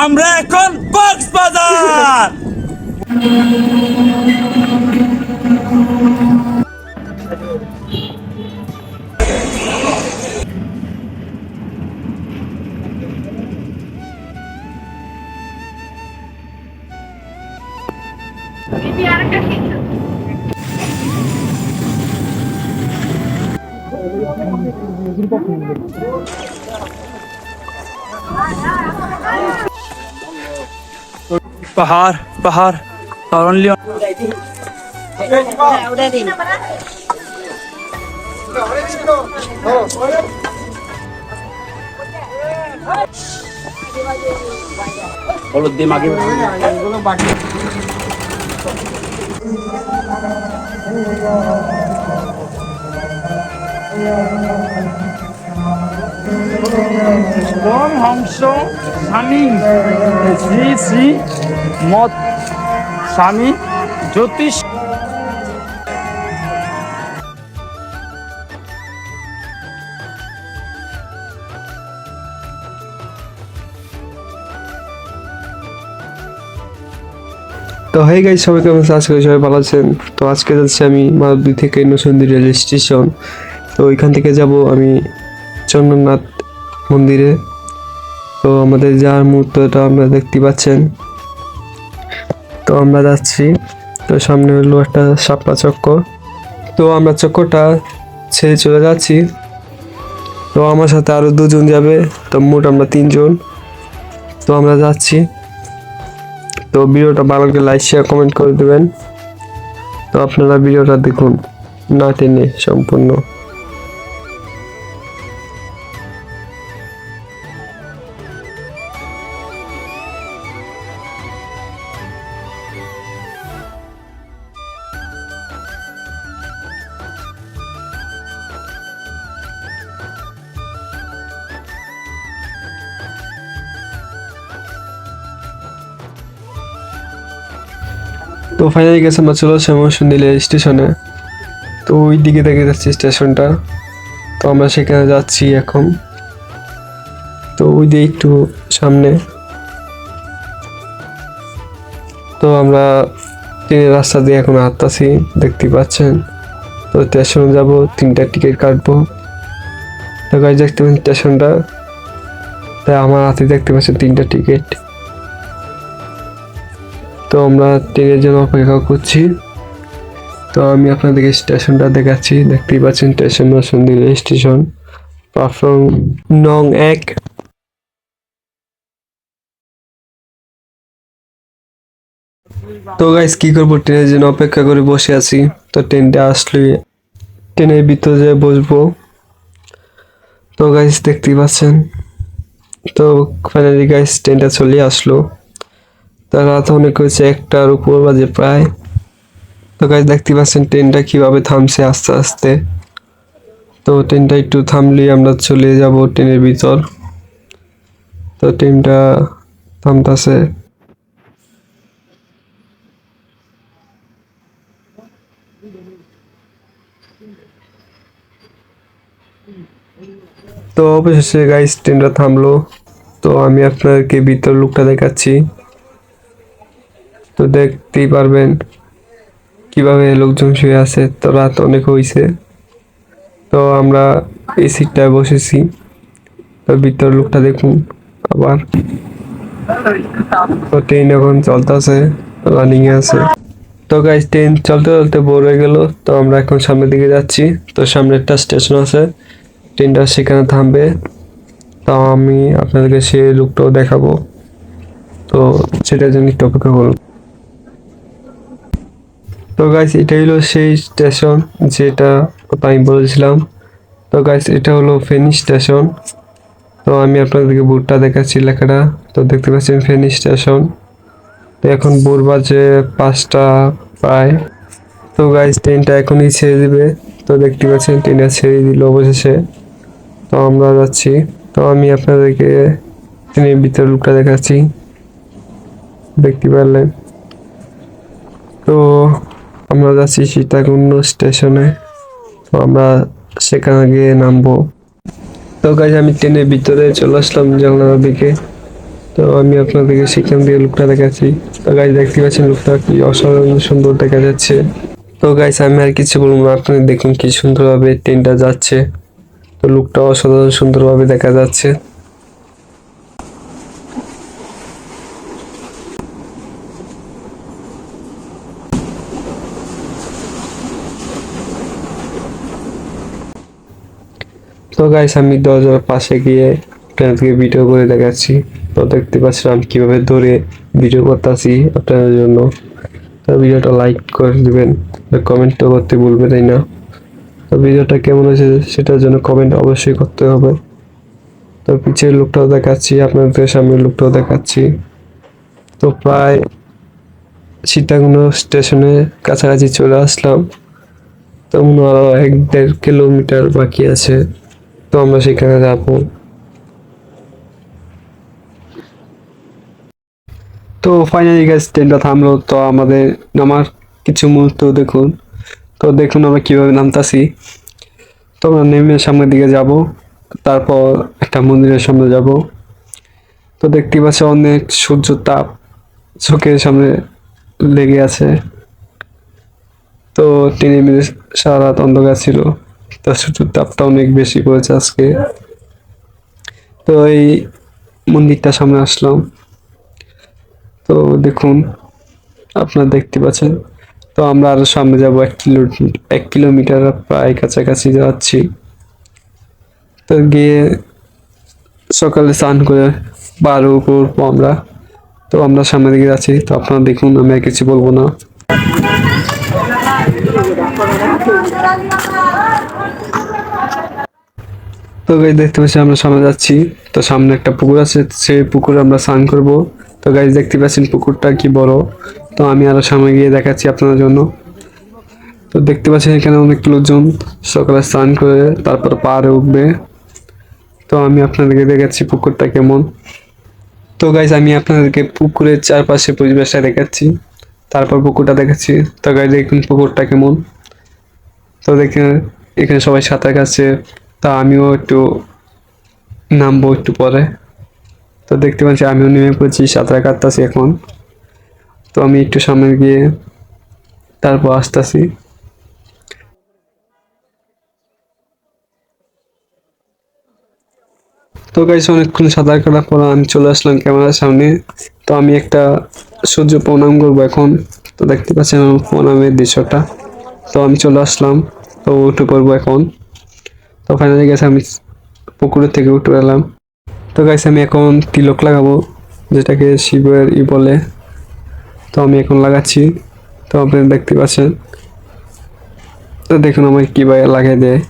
আমরা এখন কক্সবাজার! পাহাড় পাহাড় আর অনলি হলুদ দিয়ে মাগে পরমহংস স্বামী শ্রী শ্রী মত স্বামী জ্যোতিষ তো হয়ে গেছে সবাই কেমন আছেন? আজকে সবাই ভালো আছেন তো আজকে যাচ্ছি আমি মাধবদী থেকে নসন্দী রেল স্টেশন তো ওইখান থেকে যাব আমি চন্দ্রনাথ মন্দিরে। তো আমাদের যাওয়ার মুহূর্তটা আমরা দেখতে পাচ্ছেন। তো আমরা যাচ্ছি। তো সামনে হলো একটা সাপলা চক্কর। তো আমরা চক্করটা ছেড়ে চলে যাচ্ছি। তো আমার সাথে আরও দুজন যাবে। তো মোট আমরা তিনজন। তো আমরা যাচ্ছি। তো ভিডিওটা ভালো লাগলে লাইক শেয়ার কমেন্ট করে দেবেন। তো আপনারা ভিডিওটা দেখুন। না টেনে সম্পূর্ণ। তো ফাইনালি গেছে আমরা চলে আসলাম মৌসুন্দিলে স্টেশনে। তো ওই দিকে দেখে যাচ্ছি স্টেশনটা। তো আমরা সেখানে যাচ্ছি এখন। তো ওই দিয়ে একটু সামনে। তো আমরা ট্রেনের রাস্তা দিয়ে এখন হাঁটতাছি, দেখতে পাচ্ছেন? তো স্টেশনে যাব, তিনটা টিকিট কাটবো। তো গাড়ি দেখতে পাচ্ছেন স্টেশনটা? তাই আমার হাতে দেখতে পাচ্ছেন তিনটা টিকিট। তো আমরা ট্রেনের জন্য অপেক্ষা করছি। তো আমি আপনাদেরকে স্টেশনটা দেখাচ্ছি। দেখতেই পাচ্ছেন station Narsingdi rail station. Platform নং এক। তো গাইস কি করব? ট্রেনের জন্য অপেক্ষা করে বসে আছি। তো ট্রেনটা আসলে ট্রেনের ভিতরে যেয়ে বসবো। তো গাইস দেখতেই পাচ্ছেন। তো ফাইনালি গাইস ট্রেনটা চলে আসলো। তার রাত অনেক হয়েছে একটার উপর বাজে প্রায়। তো গাছ দেখতে পাচ্ছেন ট্রেনটা কীভাবে থামছে আস্তে আস্তে। তো ট্রেনটা একটু থামলেই আমরা চলে যাব ট্রেনের ভিতর। তো ট্রেনটা থামতাছে। তো অবশেষে গাইস ট্রেনটা থামলো। তো আমি আপনাদেরকে ভিতর লুকটা দেখাচ্ছি। তো দেখতেই পারবেন কীভাবে লোকজন শুয়ে আছে। তো রাত অনেক হয়েছে তো আমরা এই সিটটায় বসেছি। তো ভিতর লোকটা দেখুন আবার। তো ট্রেন এখন চলতেছে রানিং এ আছে। তো গাইজ ট্রেন চলতে চলতে বোর হয়ে গেল। তো আমরা এখন সামনের দিকে যাচ্ছি। তো সামনে একটা স্টেশন আছে। ট্রেনটা সেখানে থামবে। তো আমি আপনাদেরকে সেই লুকটাও দেখাবো। তো সেটার জন্য একটু অপেক্ষা করুন। তো গাইস এটা হলো সেই স্টেশন যেটা আমি বলেছিলাম। তো গাইস এটা হলো ফেনী স্টেশন তো আমি আপনাদেরকে বোর্ডটা দেখাচ্ছি লেখাটা। তো দেখতে পাচ্ছেন ফেনী স্টেশন তো এখন ভোর বাজে পাঁচটা প্রায়। তো গাইস ট্রেনটা এখনই ছেড়ে দিবে। তো দেখতে পাচ্ছেন ট্রেনটা ছেড়ে দিল অবশেষে। তো আমরা যাচ্ছি। তো আমি আপনাদেরকে ট্রেনের ভিতরে লুকটা দেখাচ্ছি। দেখতে পারলেন? তো আমরা যাচ্ছি সীতাকুণ্ড স্টেশনে। তো আমরা সেখানে গিয়ে নামবো। তো গাইজ আমি ট্রেনের ভিতরে চলে আসলাম জানলার দিকে। তো আমি আপনাদেরকে সেখান দিয়ে লুকটা দেখাচ্ছি। তো গাইজ দেখতে পাচ্ছেন লুকটা কি অসাধারণ সুন্দর দেখা যাচ্ছে। তো গাইজ আমি আর কিছু বলব না, আপনারা দেখুন কি সুন্দরভাবে ট্রেনটা যাচ্ছে। তো লুকটা অসাধারণ সুন্দরভাবে দেখা যাচ্ছে। তো গাইস আমি দরজার পাশে গিয়ে আপনাদেরকে ভিডিও করে দেখাচ্ছি। তো দেখতে পাচ্ছেন আমি কীভাবে ধরে ভিডিও করতেছি আপনাদের জন্য। তো ভিডিওটা লাইক করে দেবেন কমেন্ট তো করতে তাই না। তো ভিডিওটা কেমন হয়েছে সেটার জন্য কমেন্ট অবশ্যই করতে হবে। তো পিছের লুকটাও দেখাচ্ছি, আপনাদের সামনের লুকটাও দেখাচ্ছি। তো প্রায় সীতাকুণ্ড স্টেশনের কাছাকাছি চলে আসলাম। তো মনে হয় এক দেড় কিলোমিটার বাকি আছে। তো আমরা সেখানে যাব। তো ফাইনালি গ্যাস ট্রেনটা থামলো। তো আমাদের নামার কিছু মুহূর্ত দেখুন। তো দেখুন আমরা কীভাবে নামতাছি। তো আমরা নেমে সামনের দিকে যাব। তারপর একটা মন্দিরের সামনে যাব। তো দেখতে পাচ্ছি অনেক সূর্য তাপ চোখের সামনে লেগে আছে। তো ট্রেনে সারা রাত অন্ধকার ছিল। তো সূর্যের তাপটা অনেক বেশি পড়েছে আজকে। তো এই মন্দিরটা সামনে আসলাম। তো দেখুন, আপনারা দেখতে পাচ্ছেন। তো আমরা আরও সামনে যাব, এক কিলো, এক কিলোমিটার প্রায় কাছাকাছি যাচ্ছি। তো গিয়ে সকালে স্নান করে বারো করব আমরা। তো আমরা সামনের দিকে যাচ্ছি। তো আপনারা দেখুন, আমি আর কিছু বলব না। তো গাইজ দেখতে পাচ্ছি আমরা সামনে যাচ্ছি। তো সামনে একটা পুকুর আছে, সেই পুকুরে আমরা স্নান করব। তো গাইজ দেখতে পাচ্ছেন পুকুরটা কি বড়। তো আমি আরও সামনে গিয়ে দেখাচ্ছি আপনাদের জন্য। তো দেখতে পাচ্ছেন এখানে অনেক লোকজন, সকালে স্নান করে তারপর পাহাড়ে উঠবে। তো আমি আপনাদেরকে দেখাচ্ছি পুকুরটা কেমন। তো গাইজ আমি আপনাদেরকে পুকুরের চারপাশে পরিবেশটা দেখাচ্ছি। তারপর পুকুরটা দেখাচ্ছি। তো গাইজ দেখুন পুকুরটা কেমন। তো দেখে এখানে সবাই সাঁতার কাটছে। তা আমিও একটু নামবো একটু পরে। তো দেখতে পাচ্ছি আমিও নেমে পড়েছি, সাঁতার কাটতেছি এখন। তো আমি একটু সামনে গিয়ে তারপর আসতেছি। তো গাইস অনেকক্ষণ সাঁতার কাটার পর আমি চলে আসলাম ক্যামেরার সামনে। তো আমি একটা সূর্য প্রণাম করব এখন। তো দেখতে পাচ্ছি আমার প্রণামের দৃশ্যটা। তো আমি চলে আসলাম। তো উঠে পড়ব এখন। তো ফাইনালি গেছে আমি পুকুরের থেকে উঠে এলাম। তো গাইছে আমি এখন তিলক লাগাবো, যেটাকে শিবের ই বলে। তো আমি এখন লাগাচ্ছি। তো আপনারা দেখতে পাচ্ছেন। তো দেখুন আমার কীভাবে লাগিয়ে দেয়।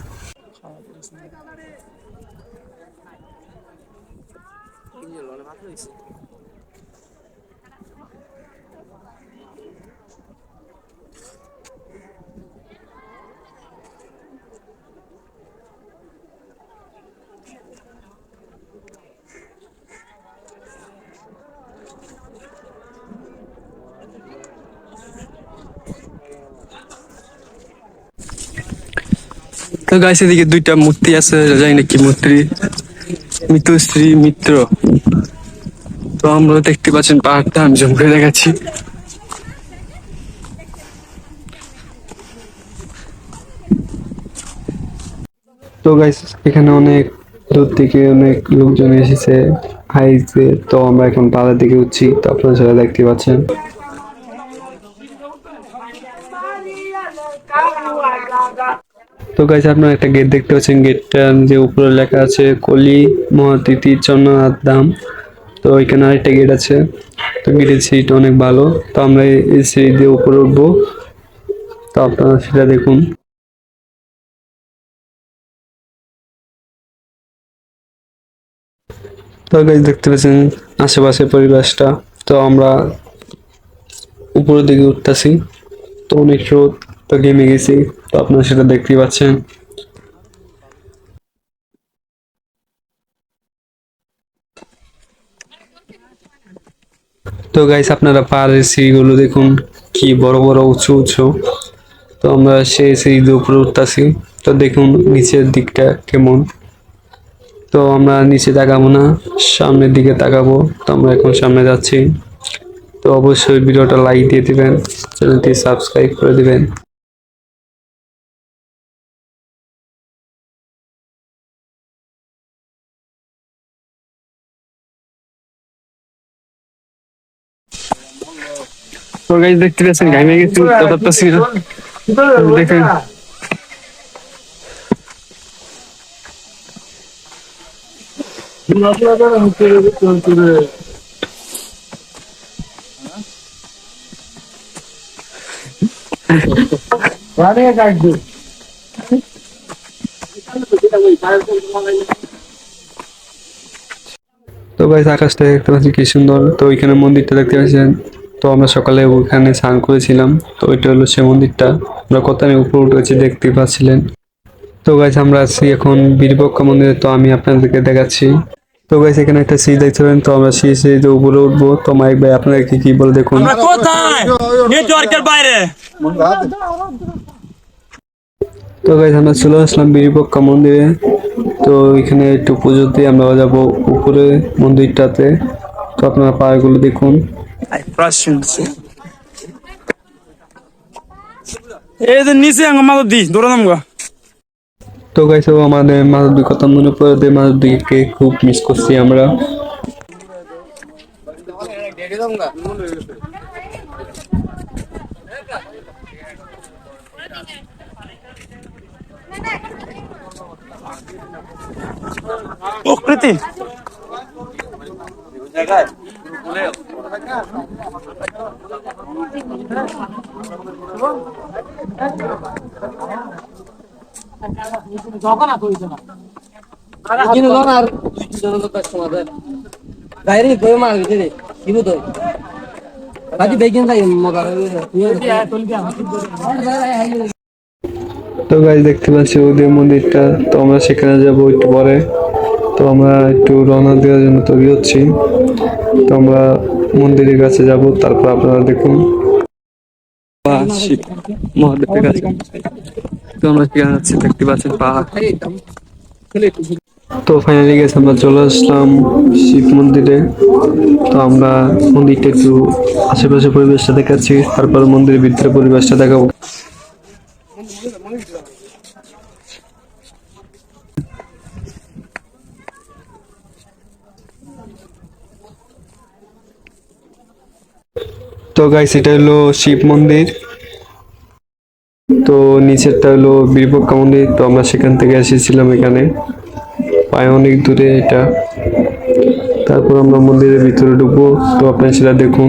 তো গাইস এদিকে দুইটা মূর্তি আছে জানি না কি মূর্তি। মিত্রশ্রী মিত্র। তো আমরা দেখতে পাচ্ছেন পাহাড়টা, আমি জম করে দেখাচ্ছি। তো গাইস এখানে অনেক দূর থেকে অনেক লোকজন এসেছে। হাইতে তো আমরা এখন পাহাড়ের দিকে উঠছি, তো আপনারা সেটা দেখতে পাচ্ছেন। তো গাইস আপনারা একটা গেট দেখতে পাচ্ছেন। গেটটা যে উপরে লেখা আছে, কলি মহাতিথি চন্দ্রনাথ ধাম। তো এখানে আরেকটা গেট আছে। তো গেটের সিট অনেক ভালো। তো আমরা এই- সিঁড়ি দিয়ে উপরে উঠবো। তো আপনারা সেটা দেখুন। তো গাইজ দেখতে পাচ্ছেন আশেপাশে পরিবেশটা। তো আমরা উপরের দিকে উঠতেছি। তো অনেক রোদ তো ঘেমে গেছি। তো আপনারা সেটা দেখতেই পাচ্ছেন। তো গাইস আপনারা পাহাড়ের সিঁড়িগুলো দেখুন, কি বড় বড় উঁচু উঁচু। তো আমরা সেই সিঁড়ি দিয়ে উপরে উঠতেছি। তো দেখুন নিচের দিকটা কেমন। তো আমরা নিচে তাকাবো না, সামনের দিকে তাকাবো। তো আমরা এখন সামনে যাচ্ছি। তো অবশ্যই ভিডিওটা লাইক দিয়ে দিবেন, চ্যানেলটি সাবস্ক্রাইব করে দিবেন। তো গাইস দেখতে পাচ্ছেন ঘামে গেছি পারতেছি না দেখেন তো গাইস আকাশটা দেখতে পাচ্ছি কি সুন্দর। তো ওইখানে মন্দিরটা দেখতে পাচ্ছেন। তো আমরা সকালে ওখানে স্নান করেছিলাম। তো ওইটা হলো সে মন্দিরটা। আমরা কত আমি উপরে উঠেছি দেখতে পাচ্ছিলেন। তো গাইস আমরা আছি এখন বীরপক্ষ মন্দিরে। তো আমি আপনাদেরকে দেখাচ্ছি। তো গাইস এখানে একটা সিট দেখতে পারেন তো আমরা সেই সিটে উপরে উঠবো। তো মাইক ভাই আপনাদেরকে কি বলে দেখুন। নেটওয়ার্কের বাইরে। তো গাইস আমরা চলে আসলাম বীরপক্ষ মন্দিরে। তো এখানে একটু পুজো দিয়ে আমরা যাব উপরে মন্দিরটাতে। তো আপনারা পাহাড়গুলো দেখুন। এই যে নিচে আঙ্গ মাদর দি দৌড়ালাম গা। তো গাইস আমাদের মাধবদী কথা মনে পড়ে মাধবদীকে খুব মিস করছি আমরা। প্রকৃতি। তো বাকি গাইস দেখতে পাচ্ছি ওদের মন্দিরটা। তো আমরা সেখানে যাব একটু পরে। তো আমরা একটু রওনা দেওয়ার জন্য তৈরি হচ্ছি। তো আমরা মন্দিরের কাছে যাব, তারপর আপনারা দেখুন। আমরা পাহাড়। তো ফাইনালি গেছে আমরা চলে আসলাম শিব মন্দিরে। তো আমরা মন্দিরটা একটু আশেপাশে পরিবেশটা দেখাচ্ছি, তারপর মন্দিরের ভিতরে পরিবেশটা দেখাবো। তো গাইস এটা হলো শিব মন্দির। তো নিচেরটা হলো বীরপক্ষা মন্দির। তো আমরা সেখান থেকে এসেছিলাম এখানে। পায়ে অনেক দূরে এটা। তারপর আমরা মন্দিরের ভিতরে ঢুকবো। তো আপনারা সেটা দেখুন।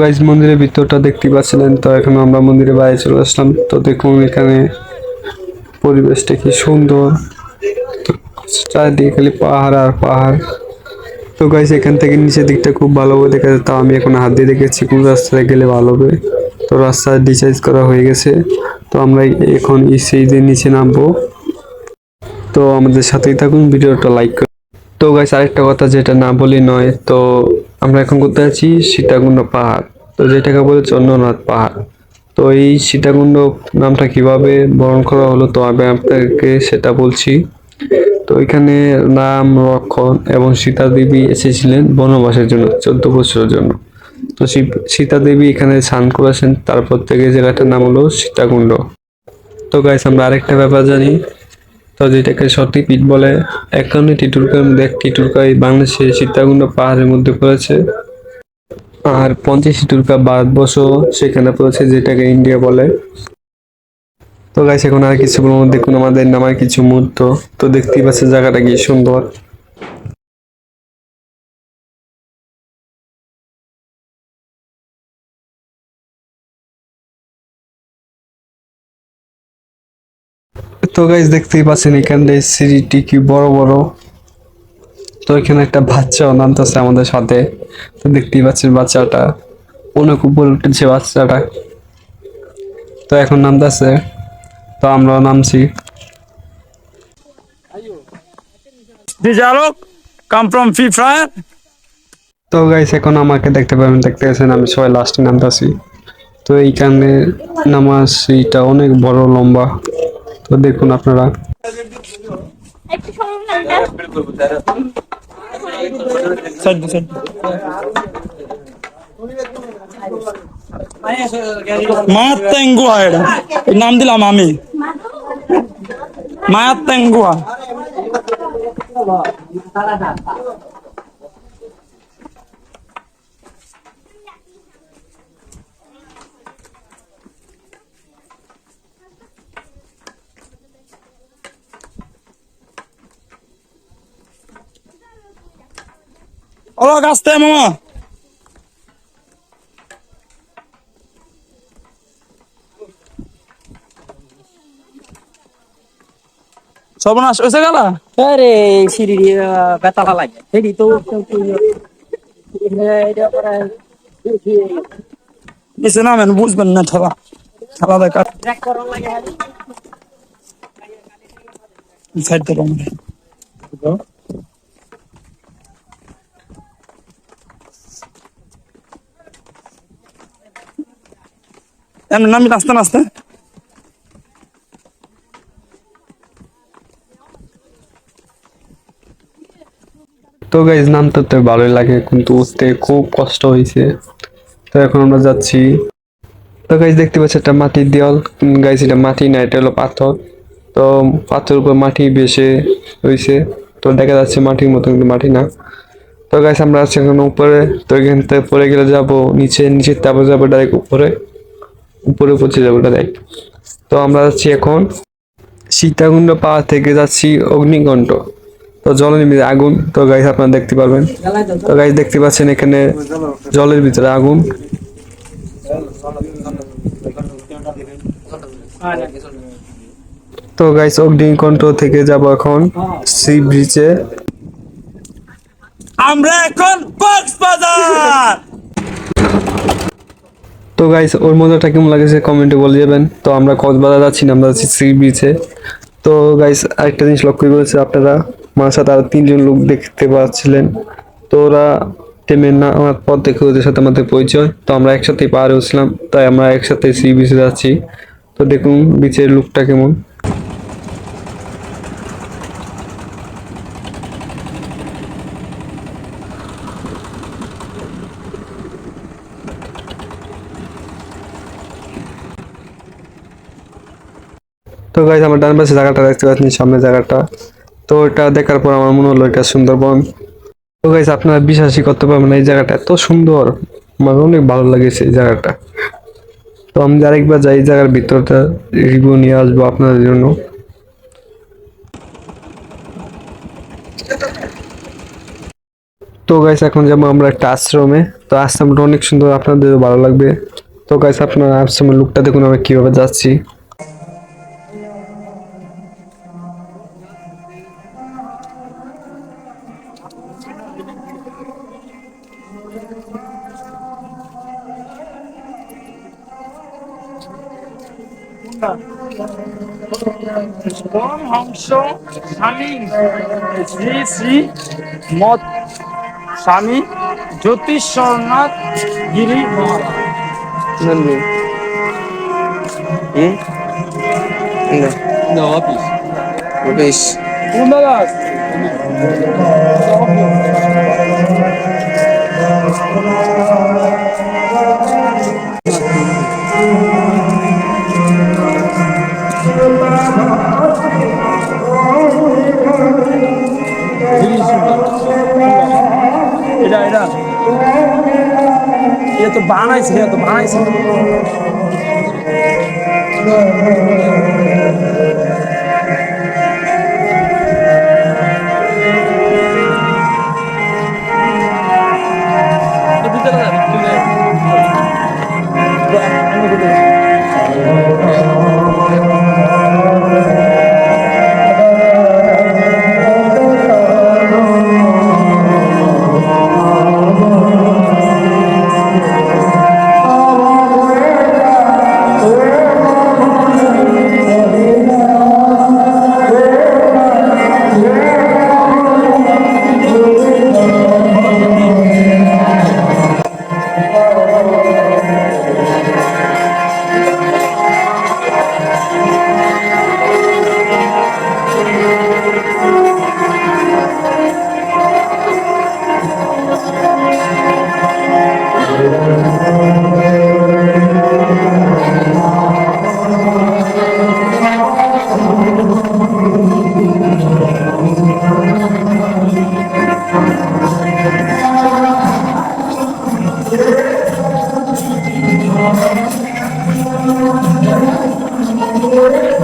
গাইজ মন্দিরের ভিতরটা দেখতে পাচ্ছিলেন। তো এখন আমরা মন্দিরের বাইরে চলে আসলাম। তো দেখুন এখানে পরিবেশটা কি সুন্দর। তো চারিদিকে খালি পাহাড় আর পাহাড়। তো গাইজ এখান থেকে নিচের দিকটা খুব ভালোভাবে দেখা যায় তাও আমি এখন হাত দিয়ে দেখেছি কোন রাস্তায় গেলে ভালো হবে। তো রাস্তা ডিসাইজ করা হয়ে গেছে। তো আমরা এখন সেই দিয়ে নিচে নামবো। তো আমাদের সাথেই থাকুন, ভিডিওটা লাইক করুন। তো গাইস আরেকটা কথা যেটা না বলি নয়, তো আমরা এখন করতে আছি? সীতাকুণ্ড পাহাড়। তো যেটাকে বলে চন্দ্রনাথ পাহাড়। তো এই সীতাকুণ্ড নামটা কীভাবে বরণ করা হলো, তো আমি আপনাকে সেটা বলছি। তো এখানে রাম, লক্ষণ এবং সীতা দেবী এসেছিলেন বনবাসের জন্য, চোদ্দ বছরের জন্য। তো সীতা দেবী এখানে স্নান করেছেন, তারপর থেকে জায়গাটার নাম হলো সীতাকুণ্ড। তো গাইস আমরা আরেকটা ব্যাপার জানি। তো যেটাকে সতীপীঠ বলে একান্নে টিটুরকা মধ্যে দেখ টিটুরকা এই বাংলাদেশে সীতাকুণ্ড পাহাড়ের মধ্যে পড়েছে। আর পঞ্চাশ টিটুরকা ভারতবর্ষ সেখানে পড়েছে, যেটাকে ইন্ডিয়া বলে। তো গাইস এখন আর কিছু মধ্যে কোনো আমাদের নামার কিছু মুহূর্ত। তো দেখতেই পাচ্ছে জায়গাটা কি সুন্দর। তো গাইস দেখতেই পাচ্ছেন এখানে সিঁড়িটি কি বড় বড়। তো এখানে একটা বাচ্চাও নামতেছে আমাদের সাথে। তো দেখতেই পাচ্ছেন বাচ্চাটা। অনেক উপরে উঠেছে বাচ্চাটা। তো এখন নামতেছে। তো আমরাও নামছি। তো গাইস এখন আমাকে দেখতে পাবেন দেখতে পাচ্ছেন আমি সবাই লাস্টে নামতাছি। তো এইখানে নামার সিঁড়িটা অনেক বড় লম্বা। তো দেখুন আপনারা একটু সময় লাগবে Side by side. মায়াত্যাঙ্গুয়া এটা এর নাম দিলাম আমি মায়াত্যাঙ্গুয়া ওলো আসতে মামা সর্বনাশ হয়েছে গেলা আরে সিঁড়ি ব্যথা লাগে সিঁড়ি তো নিচে নামেন বুঝবেন না ঠেলা ঠেলা দেখা সাইড থেকে আমরা এমনি নামি তো গাইজ নামতে তো ভালোই লাগে, কিন্তু উঠতে খুব কষ্ট হয়েছে। তো এখন আমরা যাচ্ছি। তো গাইজ দেখতে পাচ্ছি একটা মাটির দেওয়াল গাইজ এটা মাটি না, এটা হলো পাথর। তো পাথরের উপর মাটি বেসে রয়েছে। তো দেখা যাচ্ছে মাটির মতো, কিন্তু মাটি না। তো গাইজ আমরা আছি এখন উপরে। তো এখান থেকে পরে গেলে যাব, নিচে নিচে তারপর যাব ডাইরেক্ট উপরে। উপরে পৌঁছে যাব ডাইরেক্ট তো আমরা যাচ্ছি এখন সীতাকুণ্ড পাহাড় থেকে যাচ্ছি অগ্নিকণ্ঠ। তো জলের ভিতরে আগুন। তো গাইস আপনারা দেখতে পারবেন। তো গাইস দেখতে পাচ্ছেন এখানে জলের ভিতরে আগুন। তো গাইস অগ্নিকণ্ঠ থেকে যাব এখন সি ব্রিজে আমরা এখন কক্সবাজার! তো গাইস ওর মজাটা কেমন লাগেছে কমেন্টে বলে যাবেন। তো আমরা কক্সবাজার যাচ্ছি না, আমরা যাচ্ছি সি বিচে তো গাইস আরেকটা জিনিস লক্ষ্য করেছে আপনারা। আমার সাথে আরও তিনজন লোক দেখতে পাচ্ছিলেন। তো ওরা টেমের না আমার পথ দেখে ওদের সাথে আমাদের পরিচয়। তো আমরা একসাথে পার হচ্ছিলাম তাই আমরা একসাথে সি বিচে যাচ্ছি। তো দেখুন বিচের লুকটা কেমন। তো গাইজ আমার ডান পাশে জায়গাটা দেখতে পাচ্ছেন সামনে জায়গাটা। তো এটা দেখার পর আমার মনে হলো এটা সুন্দরবন। তো গাইজ আপনারা বিশ্বাসই করতে পারবেন এই জায়গাটা এত সুন্দর। আমার অনেক ভালো লেগেছে এই জায়গাটা। তো আমি আরেকবার যাই জায়গার ভিতরটা রিভিউ নিয়ে আসব আপনাদের জন্য। তো গাইস এখন যাব আমরা একটা আশ্রমে। তো আশ্রমটা অনেক সুন্দর আপনাদের ভালো লাগবে। তো গাইস আপনার আশ্রমের লুকটা দেখুন, আমরা কীভাবে যাচ্ছি। পরমহংস স্বামী? শ্রী শ্রী মত স্বামী জ্যোতিষনাথ গিরি মহারাজ। এটা এ তো বানাইছে এ তো বানাইছে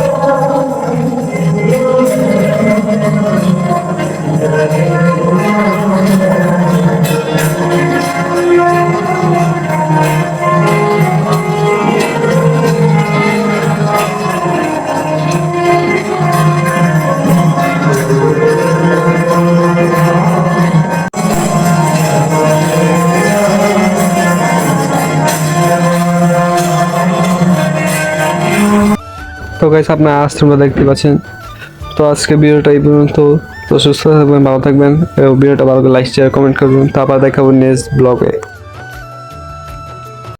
তো গাইস আপনার আজ তোমরা দেখতে পাচ্ছেন। তো আজকে ভিডিওটা এই পর্যন্ত। তো সুস্থ থাকবেন, ভালো থাকবেন, এবং ভিডিওটা ভালো লাইক শেয়ার কমেন্ট করবেন। তারপর দেখাবো নেক্সট ব্লগে